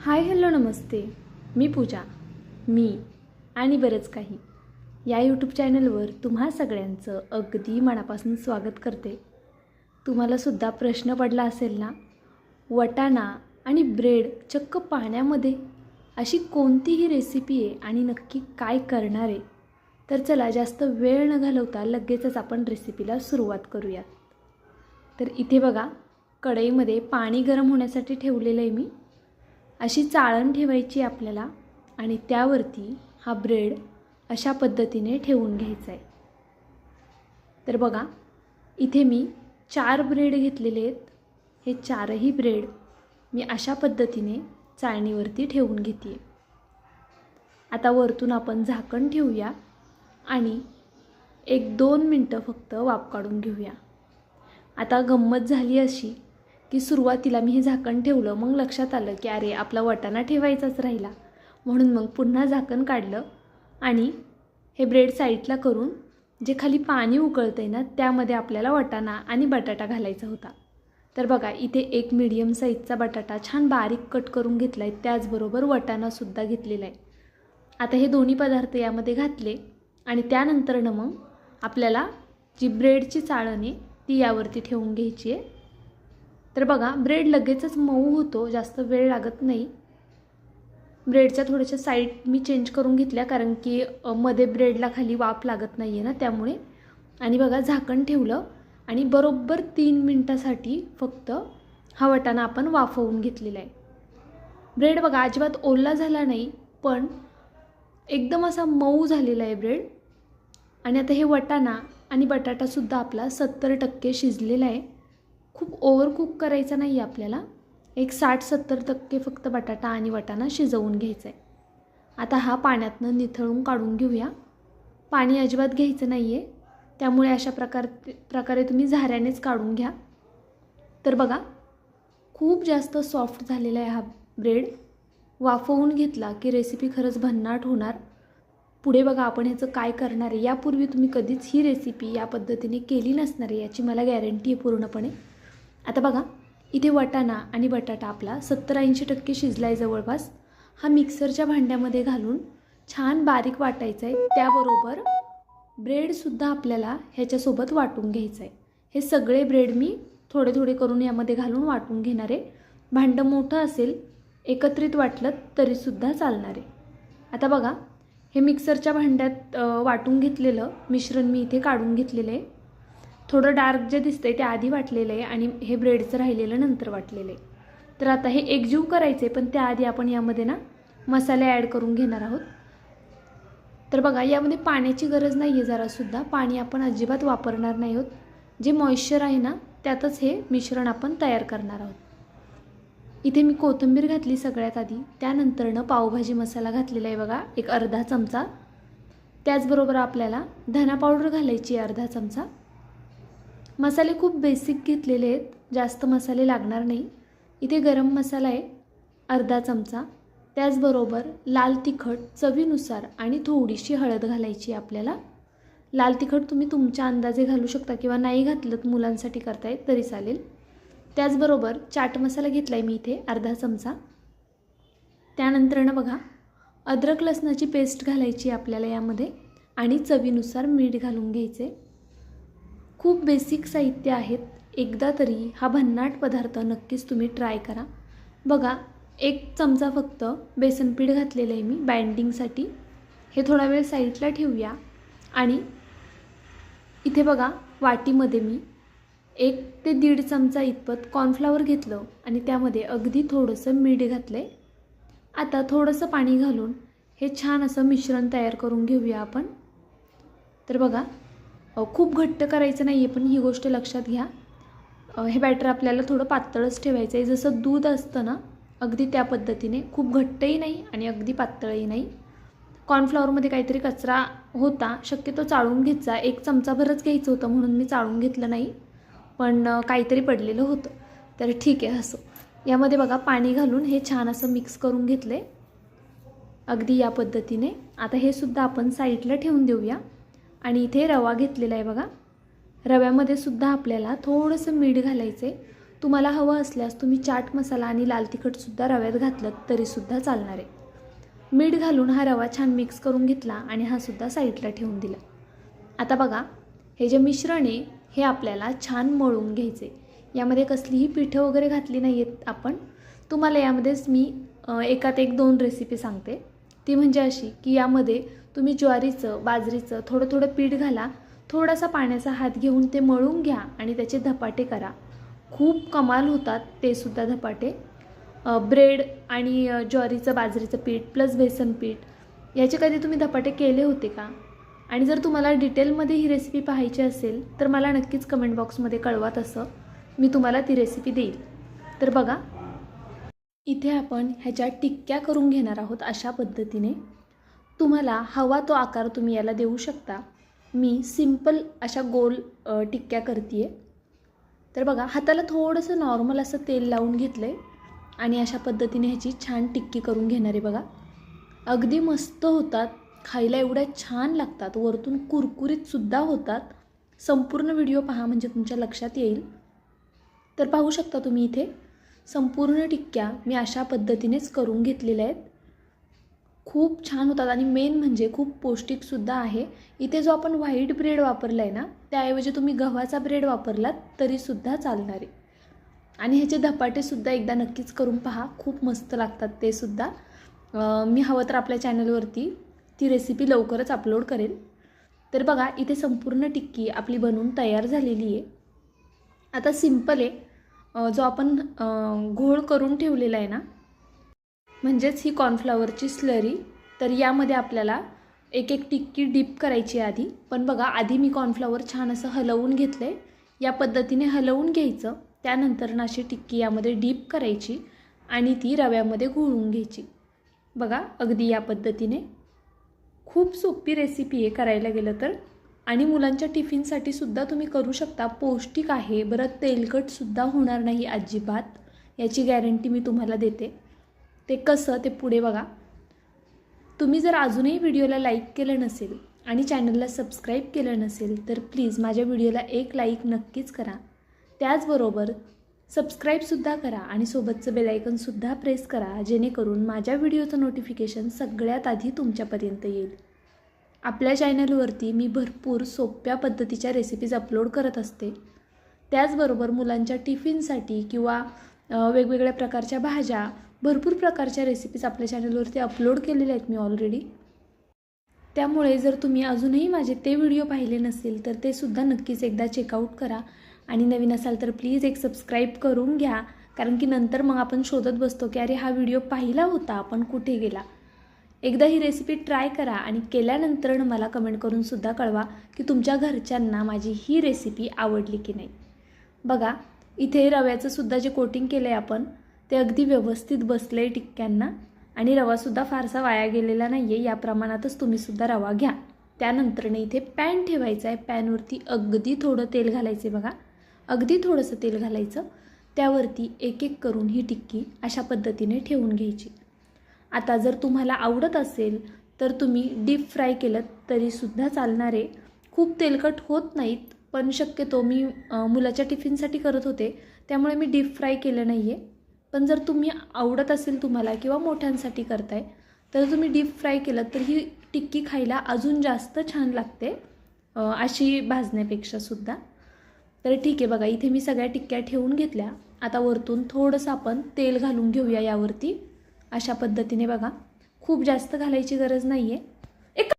Hi hello नमस्ते. मी पूजा मी आणि बरंच काही. या यूट्यूब चॅनलवर तुम्हा सगळ्यांचं अगदी मनापासून स्वागत करते. तुम्हालासुद्धा प्रश्न पडला असेल ना? वटाणा आणि ब्रेड चक्क पाण्यामध्ये अशी कोणतीही रेसिपी आहे आणि नक्की काय करणार आहे? तर चला जास्त वेळ न घालवता लगेचच आपण रेसिपीला सुरुवात करूयात. तर इथे बघा कढईमध्ये पाणी गरम होण्यासाठी ठेवलेलं आहे मी. अशी चाळण ठेवायची आपल्याला आणि त्यावरती हा ब्रेड अशा पद्धतीने ठेवून घ्यायचा आहे. तर बघा इथे मी चार ब्रेड घेतलेले आहेत. हे चारही ब्रेड मी अशा पद्धतीने चाळणीवरती ठेवून घेते. आता वरतून आपण झाकण ठेवूया आणि एक दोन मिनटं फक्त वाफ काढून घेऊया. आता गंमत झाली अशी की सुरुवातीला मी हे झाकण ठेवलं मग लक्षात आलं की अरे आपला वाटाणा ठेवायचाच राहिला. म्हणून मग पुन्हा झाकण काढलं आणि हे ब्रेड साईडला करून जे खाली पाणी उकळतं आहे ना त्यामध्ये आपल्याला वाटाणा आणि बटाटा घालायचा होता. तर बघा इथे एक मीडियम साईजचा बटाटा छान बारीक कट करून घेतला आहे त्याचबरोबर वटाणासुद्धा घेतलेला आहे. आता हे दोन्ही पदार्थ यामध्ये घातले आणि त्यानंतरनं मग आपल्याला जी ब्रेडची चाळण आहे ती यावरती ठेवून घ्यायची आहे. तर बघा ब्रेड लगेचच मऊ होतो जास्त वेळ लागत नाही. ब्रेडच्या थोड्याशा साईड मी चेंज करून घेतल्या कारण की मध्ये ब्रेडला खाली वाफ लागत नाही आहे ना त्यामुळे. आणि बघा झाकण ठेवलं आणि बरोबर तीन मिनटासाठी फक्त हा वटाणा आपण वाफवून घेतलेला आहे. ब्रेड बघा अजिबात ओला झाला नाही पण एकदम असा मऊ झालेला आहे ब्रेड आणि आता हे वटाणा आणि बटाटासुद्धा आपला सत्तर टक्के शिजलेला आहे. खूप ओव्हरकुक करायचा नाही आहे आपल्याला. एक साठ सत्तर टक्के फक्त बटाटा आणि वटाणा शिजवून घ्यायचा आहे आता हा पाण्यातनं निथळून काढून घेऊया. पाणी अजिबात घ्यायचं नाही आहे त्यामुळे अशा प्रकार प्रकारे तुम्ही झाऱ्यानेच काढून घ्या. तर बघा खूप जास्त सॉफ्ट झालेला आहे हा ब्रेड वाफवून घेतला की रेसिपी खरंच भन्नाट होणार. पुढे बघा आपण ह्याचं काय करणार आहे. यापूर्वी तुम्ही कधीच ही रेसिपी या पद्धतीने केली नसणार आहे याची मला गॅरंटी आहे पूर्णपणे. आता बघा इथे वटाणा आणि बटाटा आपला सत्तर ऐंशी टक्के शिजला आहे जवळपास. हा मिक्सरच्या भांड्यामध्ये घालून छान बारीक वाटायचं आहे त्याबरोबर ब्रेडसुद्धा आपल्याला ह्याच्यासोबत वाटून घ्यायचं आहे हे सगळे ब्रेड मी थोडे थोडे करून यामध्ये घालून वाटून घेणार आहे. भांडं मोठं असेल एकत्रित वाटलं तरीसुद्धा चालणार आहे. आता बघा हे मिक्सरच्या भांड्यात वाटून घेतलेलं मिश्रण मी इथे काढून घेतलेलं आहे. थोडं डार्क जे दिसतंय ते आधी वाटलेलं आहे आणि हे ब्रेडचं राहिलेलं नंतर वाटलेलं आहे. तर आता हे एकजीव करायचं आहे पण त्याआधी आपण यामध्ये ना मसाले ॲड करून घेणार आहोत. तर बघा यामध्ये पाण्याची गरज नाही आहे जरासुद्धा. पाणी आपण अजिबात वापरणार नाही आहोत. जे मॉइश्चर आहे ना त्यातच हे मिश्रण आपण तयार करणार आहोत. इथे मी कोथिंबीर घातली सगळ्यात आधी. त्यानंतरनं पावभाजी मसाला घातलेला आहे बघा एक अर्धा चमचा. त्याचबरोबर आपल्याला धना पावडर घालायची आहे अर्धा चमचा. मसाले खूप बेसिक घेतलेले आहेत. जास्त मसाले लागणार नाही. इथे गरम मसाला आहे अर्धा चमचा. त्याचबरोबर लाल तिखट चवीनुसार आणि थोडीशी हळद घालायची आपल्याला. लाल तिखट तुम्ही तुमच्या अंदाजे घालू शकता किंवा नाही घातलं मुलांसाठी करताय तरी चालेल. त्याचबरोबर चाट मसाला घेतला आहे मी इथे अर्धा चमचा. त्यानंतरनं बघा अद्रक लसणाची पेस्ट घालायची आहे आपल्याला यामध्ये आणि चवीनुसार मीठ घालून घ्यायचे खूप बेसिक साहित्य आहेत. एकदा तरी हा भन्नाट पदार्थ नक्कीच तुम्ही ट्राय करा. बघा एक चमचा फक्त बेसनपीठ घातलेलं आहे मी बाइंडिंगसाठी हे थोडा वेळ साईडला ठेवूया. आणि इथे बघा वाटीमध्ये मी एक ते दीड चमचा इतपत कॉर्नफ्लावर घेतलं आणि त्यामध्ये अगदी थोडंसं मीठ घातलं आहे आता थोडंसं पाणी घालून हे छान असं मिश्रण तयार करून घेऊया आपण. तर बघा खूप घट्ट करायचं नाही आहे पण ही गोष्ट लक्षात घ्या. हे बॅटर आपल्याला थोडं पातळच ठेवायचं आहे जसं दूध असतं ना अगदी त्या पद्धतीने. खूप घट्टही नाही आणि अगदी पातळही नाही. कॉर्नफ्लॉवरमध्ये काहीतरी कचरा होता. शक्यतो चाळून घ्यायचा एक चमचाभरच घ्यायचं होतं म्हणून मी चाळून घेतलं नाही. पण काहीतरी पडलेलं होतं. तर ठीक आहे असं यामध्ये बघा पाणी घालून हे छान असं मिक्स करून घेतलं आहे अगदी या पद्धतीने. आता हे सुद्धा आपण साईडला ठेवून देऊया. आणि इथे रवा घेतलेला आहे बघा. रव्यामध्ये सुद्धा आपल्याला थोडंसं मीठ घालायचं आहे तुम्हाला हवं असल्यास तुम्ही चाट मसाला आणि लाल तिखटसुद्धा रव्यात घातलं तरीसुद्धा चालणार आहे. मीठ घालून हा रवा छान मिक्स करून घेतला आणि हा सुद्धा साईडला ठेवून दिला. आता बघा हे जे मिश्रण आहे हे आपल्याला छान मळून घ्यायचे यामध्ये कसलीही पिठं वगैरे घातली नाही आहेत आपण. तुम्हाला यामध्येच मी एकात एक दोन रेसिपी सांगते. ती म्हणजे अशी की यामध्ये तुम्ही ज्वारीचं बाजरीचं थोडं थोडं पीठ घाला थोडासा पाण्याचा हात घेऊन ते मळून घ्या आणि त्याचे धपाटे करा. खूप कमाल होतात ते सुद्धा धपाटे. ब्रेड आणि ज्वारीचं बाजरीचं पीठ प्लस बेसन पीठ याचे कधी तुम्ही धपाटे केले होते का? आणि जर तुम्हाला डिटेलमध्ये ही रेसिपी पाहायची असेल तर मला नक्कीच कमेंट बॉक्समध्ये कळवा तसं. मी तुम्हाला ती रेसिपी देईल. तर बघा इथे आपण ह्याच्या टिक्क्या करून घेणार आहोत अशा पद्धतीने. तुम्हाला हवा तो आकार तुम्ही याला देऊ शकता. मी सिंपल अशा गोल टिक्क्या करते आहे तर बघा हाताला थोडंसं नॉर्मल असं तेल लावून घेतलं आहे आणि अशा पद्धतीने ह्याची छान टिक्की करून घेणार आहे बघा. अगदी मस्त होतात. खायला एवढ्या छान लागतात. वरतून कुरकुरीतसुद्धा होतात. संपूर्ण व्हिडिओ पहा म्हणजे तुमच्या लक्षात येईल. तर पाहू शकता तुम्ही इथे संपूर्ण टिक्क्या मी अशा पद्धतीनेच करून घेतलेल्या आहेत. खूप छान होतात आणि मेन म्हणजे खूप पौष्टिकसुद्धा आहे. इथे जो आपण व्हाईट ब्रेड वापरला आहे ना त्याऐवजी तुम्ही गव्हाचा ब्रेड वापरलात तरीसुद्धा चालणार आहे. आणि ह्याचे धपाटेसुद्धा एकदा नक्कीच करून पहा खूप मस्त लागतात ते सुद्धा. मी हवं तर आपल्या चॅनलवरती ती रेसिपी लवकरच अपलोड करेल तर बघा इथे संपूर्ण टिक्की आपली बनवून तयार झालेली आहे. आता सिंपल आहे. जो आपण घोळ करून ठेवलेला आहे ना म्हणजेच ही कॉर्नफ्लॉवरची स्लरी तर यामध्ये आपल्याला एक एक टिक्की डीप करायची आहे आधी. पण बघा आधी मी कॉर्नफ्लॉवर छान असं हलवून घेतलं आहे या पद्धतीने हलवून घ्यायचं. त्यानंतर ना अशी टिक्की यामध्ये डीप करायची आणि ती रव्यामध्ये घोळून घ्यायची. बघा अगदी या पद्धतीने. खूप सोपी रेसिपी आहे करायला गेलं तर. आणि मुलांच्या टिफिनसाठी सुद्धा तुम्ही करू शकता. पौष्टिक आहे. बरं तेलकटसुद्धा होणार नाही अजिबात. याची गॅरंटी मी तुम्हाला देते. ते कसं ते पुढे बघा. तुम्ही जर अजूनही व्हिडिओला लाईक केलं नसेल आणि चॅनलला सबस्क्राईब केलं नसेल तर प्लीज माझ्या व्हिडिओला एक लाईक नक्कीच करा. त्याचबरोबर सबस्क्राईबसुद्धा करा आणि सोबतचं बेलायकनसुद्धा प्रेस करा जेणेकरून माझ्या व्हिडिओचं नोटिफिकेशन सगळ्यात आधी तुमच्यापर्यंत येईल. आपल्या चॅनलवरती मी भरपूर सोप्या पद्धतीच्या रेसिपीज अपलोड करत असते. त्याचबरोबर मुलांच्या टिफिनसाठी किंवा वेगवेगळ्या प्रकारच्या भाज्या भरपूर प्रकारच्या रेसिपीज आपल्या चॅनलवरती अपलोड केलेल्या आहेत मी ऑलरेडी त्यामुळे जर तुम्ही अजूनही माझे ते व्हिडिओ पाहिले नसेल तर ते सुद्धा नक्कीच एकदा चेकआउट करा. आणि नवीन असाल तर प्लीज एक सबस्क्राईब करून घ्या. कारण की नंतर मग आपण शोधत बसतो की अरे हा व्हिडिओ पाहिला होता आपण कुठे गेला? एकदा ही रेसिपी ट्राय करा आणि केल्यानंतर मला कमेंट करून सुद्धा कळवा की तुमच्या घरच्यांना माझी ही रेसिपी आवडली की नाही. बघा इथे रव्याचं सुद्धा जे कोटिंग केलं आहे आपण ते अगदी व्यवस्थित बसलं आहे टिक्क्यांना आणि रवासुद्धा फारसा वाया गेलेला नाही आहे या प्रमाणातच तुम्हीसुद्धा रवा घ्या. त्यानंतरने इथे पॅन ठेवायचा आहे पॅनवरती अगदी थोडं तेल घालायचे बघा. अगदी थोडंसं तेल घालायचं. त्यावरती एक एक करून ही टिक्की अशा पद्धतीने ठेवून घ्यायची. आता जर तुम्हाला आवडत असेल तर तुम्ही डीप फ्राय केलं तरीसुद्धा चालणार आहे. खूप तेलकट होत नाहीत पण शक्यतो मी मुलाच्या टिफिनसाठी करत होते. त्यामुळे मी डीप फ्राय केलं नाही आहे पण जर तुम्ही आवडत असेल तुम्हाला किंवा मोठ्यांसाठी करताय तर तुम्ही डीप फ्राय केलं तर ही टिक्की खायला अजून जास्त छान लागते अशी भाजण्यापेक्षा सुद्धा. तर ठीक आहे बघा इथे मी सगळ्या टिक्क्या ठेवून घेतल्या. आता वरतून थोडंसं आपण तेल घालून घेऊया यावरती. अशा पद्धतीने बघा. खूप जास्त घालायची गरज नाही आहे एक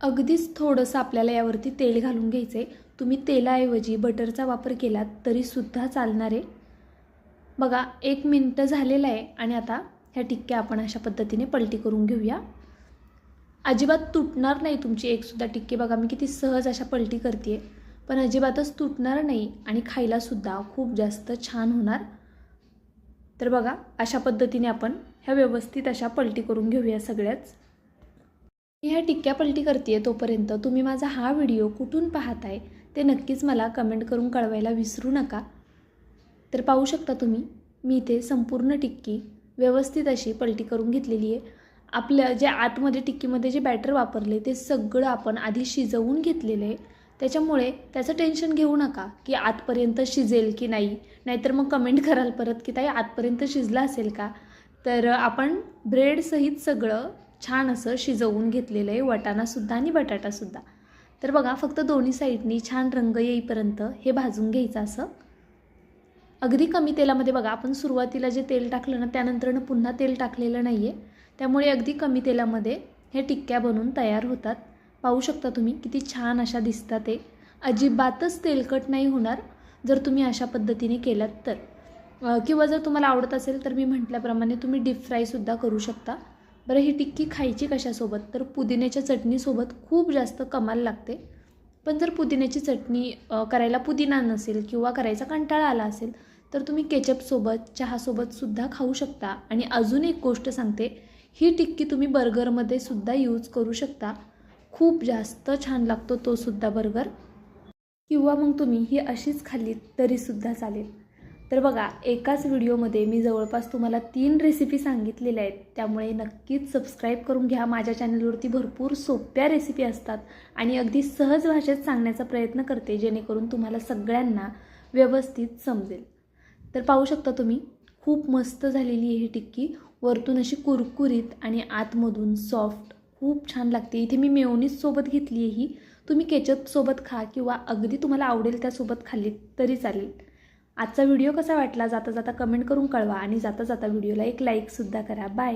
अगदीच थोडंसं आपल्याला यावरती तेल घालून घ्यायचं आहे तुम्ही तेलाऐवजी बटरचा वापर केलात तरीसुद्धा चालणार आहे. बघा एक मिनटं झालेलं आहे आणि आता ह्या टिक्क्या आपण अशा पद्धतीने पलटी करून घेऊया. अजिबात तुटणार नाही तुमची एकसुद्धा टिक्की. बघा मी किती सहज अशा पलटी करते पण अजिबातच तुटणार नाही आणि खायलासुद्धा खूप जास्त छान होणार. तर बघा अशा पद्धतीने आपण ह्या व्यवस्थित अशा पलटी करून घेऊया सगळ्याच. मी ह्या टिक्क्या पलटी करते तोपर्यंत तुम्ही माझा हा व्हिडिओ कुठून पाहताय ते नक्कीच मला कमेंट करून कळवायला विसरू नका. तर पाहू शकता तुम्ही मी इथे संपूर्ण टिक्की व्यवस्थित अशी पलटी करून घेतलेली आहे. आपल्या जे आतमध्ये टिक्कीमध्ये जे बॅटर वापरले ते सगळं आपण आधी शिजवून घेतलेलं आहे. त्याच्यामुळे त्याचं टेन्शन घेऊ नका की आतपर्यंत शिजेल की नाही. नाहीतर मग कमेंट कराल परत की ताई आतपर्यंत शिजला असेल का? तर आपण ब्रेडसहित सगळं छान असं शिजवून घेतलेलं आहे वटाणासुद्धा आणि बटाटासुद्धा तर बघा फक्त दोन्ही साईडनी छान रंग येईपर्यंत हे भाजून घ्यायचं असं. अगदी कमी तेलामध्ये बघा आपण सुरुवातीला जे तेल टाकलं ना त्यानंतरनं पुन्हा तेल टाकलेलं नाही आहे त्यामुळे अगदी कमी तेलामध्ये हे टिक्क्या बनून तयार होतात. पाहू शकता तुम्ही किती छान अशा दिसतात ते. अजिबातच तेलकट नाही होणार जर तुम्ही अशा पद्धतीने केलात तर. किंवा जर तुम्हाला आवडत असेल तर मी म्हटल्याप्रमाणे तुम्ही डीप फ्रायसुद्धा करू शकता. बरं ही टिक्की खायची कशासोबत? तर पुदिन्याच्या चटणीसोबत खूप जास्त कमाल लागते. पण जर पुदिन्याची चटणी करायला पुदिना नसेल किंवा करायचा कंटाळा आला असेल तर तुम्ही केचपसोबत चहासोबतसुद्धा खाऊ शकता. आणि अजून एक गोष्ट सांगते ही टिक्की तुम्ही बर्गरमध्ये सुद्धा यूज करू शकता. खूप जास्त छान लागतो तो सुद्धा बर्गर. किंवा मग तुम्ही ही अशीच खाल्ली तरीसुद्धा चालेल. तर बघा एकाच व्हिडिओमध्ये मी जवळपास तुम्हाला तीन रेसिपी सांगितलेल्या आहेत. त्यामुळे नक्कीच सबस्क्राईब करून घ्या. माझ्या चॅनलवरती भरपूर सोप्या रेसिपी असतात आणि अगदी सहज भाषेत सांगण्याचा प्रयत्न करते जेणेकरून तुम्हाला सगळ्यांना व्यवस्थित समजेल. तर पाहू शकता तुम्ही खूप मस्त झालेली आहे ही टिक्की. वरतून अशी कुरकुरीत आणि आतमधून सॉफ्ट खूप छान लागते. इथे मी मेयोनीजसोबत घेतली आहे ही. तुम्ही केचपसोबत खा किंवा अगदी तुम्हाला आवडेल त्यासोबत खाल्ली तरी चालेल. आजचा व्हिडिओ कसा वाटला जाता जाता कमेंट करून कळवा आणि जाता जाता व्हिडिओला एक लाईकसुद्धा करा. बाय